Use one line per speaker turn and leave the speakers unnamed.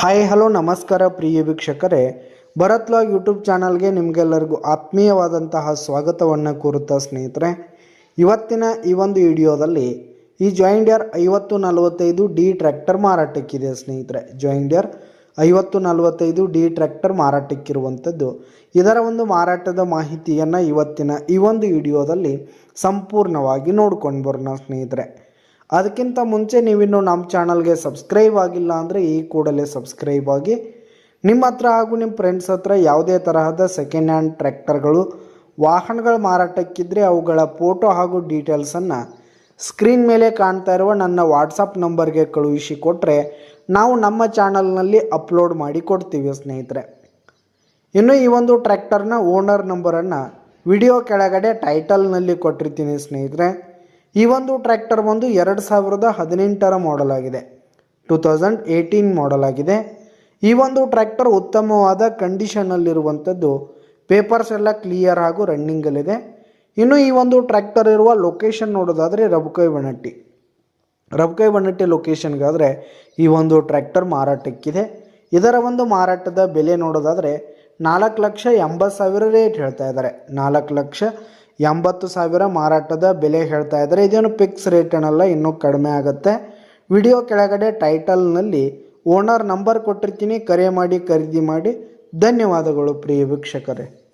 Hi hello ನಮಸ್ಕಾರ ಪ್ರಿಯ ವೀಕ್ಷಕರೇ. Bharat log YouTube ಚಾನಲ್ಗೆ ನಿಮಗೆಲ್ಲರಿಗೂ ಆತ್ಮೀಯವಾದಂತಹ ಸ್ವಾಗತವನ್ನು ಕೋರುತ್ತಾ ಸ್ನೇಹಿತರೆ. ಇವತ್ತಿನ ಈ ಒಂದು ವಿಡಿಯೋದಲ್ಲಿ ಈ ಜಾಯಿಂಡಿಯರ್ ಐವತ್ತು ನಲವತ್ತೈದು ಡಿ ಟ್ರ್ಯಾಕ್ಟರ್ ಮಾರಾಟಕ್ಕಿದೆ ಸ್ನೇಹಿತರೆ. ಜಾಯಿಂಡಿಯರ್ ಐವತ್ತು ನಲವತ್ತೈದು ಡಿ ಟ್ರ್ಯಾಕ್ಟರ್ ಮಾರಾಟಕ್ಕಿರುವಂಥದ್ದು. ಇದರ ಒಂದು ಮಾರಾಟದ ಮಾಹಿತಿಯನ್ನು ಇವತ್ತಿನ ಈ ಒಂದು ವಿಡಿಯೋದಲ್ಲಿ ಸಂಪೂರ್ಣವಾಗಿ ನೋಡ್ಕೊಂಡು ಬರೋಣ ಸ್ನೇಹಿತರೆ. ಅದಕ್ಕಿಂತ ಮುಂಚೆ ನೀವಿನ್ನು ನಮ್ಮ ಚಾನಲ್ಗೆ ಸಬ್ಸ್ಕ್ರೈಬ್ ಆಗಿಲ್ಲ ಅಂದರೆ ಈ ಕೂಡಲೇ ಸಬ್ಸ್ಕ್ರೈಬ್ ಆಗಿ. ನಿಮ್ಮ ಹತ್ರ ಹಾಗೂ ನಿಮ್ಮ ಫ್ರೆಂಡ್ಸ್ ಹತ್ರ ಯಾವುದೇ ತರಹದ ಸೆಕೆಂಡ್ ಹ್ಯಾಂಡ್ ಟ್ರ್ಯಾಕ್ಟರ್ಗಳು ವಾಹನಗಳು ಮಾರಾಟಕ್ಕಿದ್ರೆ ಅವುಗಳ ಫೋಟೋ ಹಾಗೂ ಡೀಟೇಲ್ಸನ್ನು ಸ್ಕ್ರೀನ್ ಮೇಲೆ ಕಾಣ್ತಾ ಇರುವ ನನ್ನ ವಾಟ್ಸಪ್ ನಂಬರ್ಗೆ ಕಳುಹಿಸಿ ಕೊಟ್ಟರೆ ನಾವು ನಮ್ಮ ಚಾನಲ್ನಲ್ಲಿ ಅಪ್ಲೋಡ್ ಮಾಡಿ ಕೊಡ್ತೀವಿ ಸ್ನೇಹಿತರೆ. ಇನ್ನು ಈ ಒಂದು ಟ್ರ್ಯಾಕ್ಟರ್ನ ಓನರ್ ನಂಬರನ್ನು ವಿಡಿಯೋ ಕೆಳಗಡೆ ಟೈಟಲ್ನಲ್ಲಿ ಕೊಟ್ಟಿರ್ತೀನಿ ಸ್ನೇಹಿತರೆ. ಈ ಒಂದು ಟ್ರ್ಯಾಕ್ಟರ್ ಬಂದು ಎರಡು ಸಾವಿರದ ಹದಿನೆಂಟರ ಮಾಡಲ್ ಆಗಿದೆ. ಟೂ ತೌಸಂಡ್ ಏಯ್ಟೀನ್ ಮಾಡಲ್ ಆಗಿದೆ. ಈ ಒಂದು ಟ್ರ್ಯಾಕ್ಟರ್ ಉತ್ತಮವಾದ ಕಂಡೀಷನಲ್ಲಿರುವಂಥದ್ದು ಪೇಪರ್ಸ್ ಎಲ್ಲ ಕ್ಲಿಯರ್ ಹಾಗೂ ರನ್ನಿಂಗಲ್ಲಿದೆ ಇನ್ನು ಈ ಒಂದು ಟ್ರ್ಯಾಕ್ಟರ್ ಇರುವ ಲೊಕೇಶನ್ ನೋಡೋದಾದರೆ ರಬಕೈ ಬಣಟ್ಟಿ. ರಬ್ಕೈ ಬಣಟ್ಟಿ ಲೊಕೇಶನ್ಗಾದರೆ ಈ ಒಂದು ಟ್ರ್ಯಾಕ್ಟರ್ ಮಾರಾಟಕ್ಕಿದೆ. ಇದರ ಒಂದು ಮಾರಾಟದ ಬೆಲೆ ನೋಡೋದಾದರೆ ನಾಲ್ಕು ಲಕ್ಷ ಎಂಬತ್ತು ಸಾವಿರ ರೇಟ್ ಹೇಳ್ತಾ ಇದ್ದಾರೆ. ನಾಲ್ಕು ಲಕ್ಷ ಎಂಬತ್ತು ಸಾವಿರ ಮಾರಾಟದ ಬೆಲೆ ಹೇಳ್ತಾ ಇದ್ದಾರೆ. ಇದೇನು ಫಿಕ್ಸ್ ರೇಟ್ ಏನಲ್ಲ ಇನ್ನೂ ಕಡಿಮೆ ಆಗುತ್ತೆ. ವಿಡಿಯೋ ಕೆಳಗಡೆ ಟೈಟಲ್ನಲ್ಲಿ ಓನರ್ ನಂಬರ್ ಕೊಟ್ಟಿರ್ತೀನಿ, ಕರೆ ಮಾಡಿ, ಖರೀದಿ ಮಾಡಿ. ಧನ್ಯವಾದಗಳು ಪ್ರಿಯ ವೀಕ್ಷಕರೇ.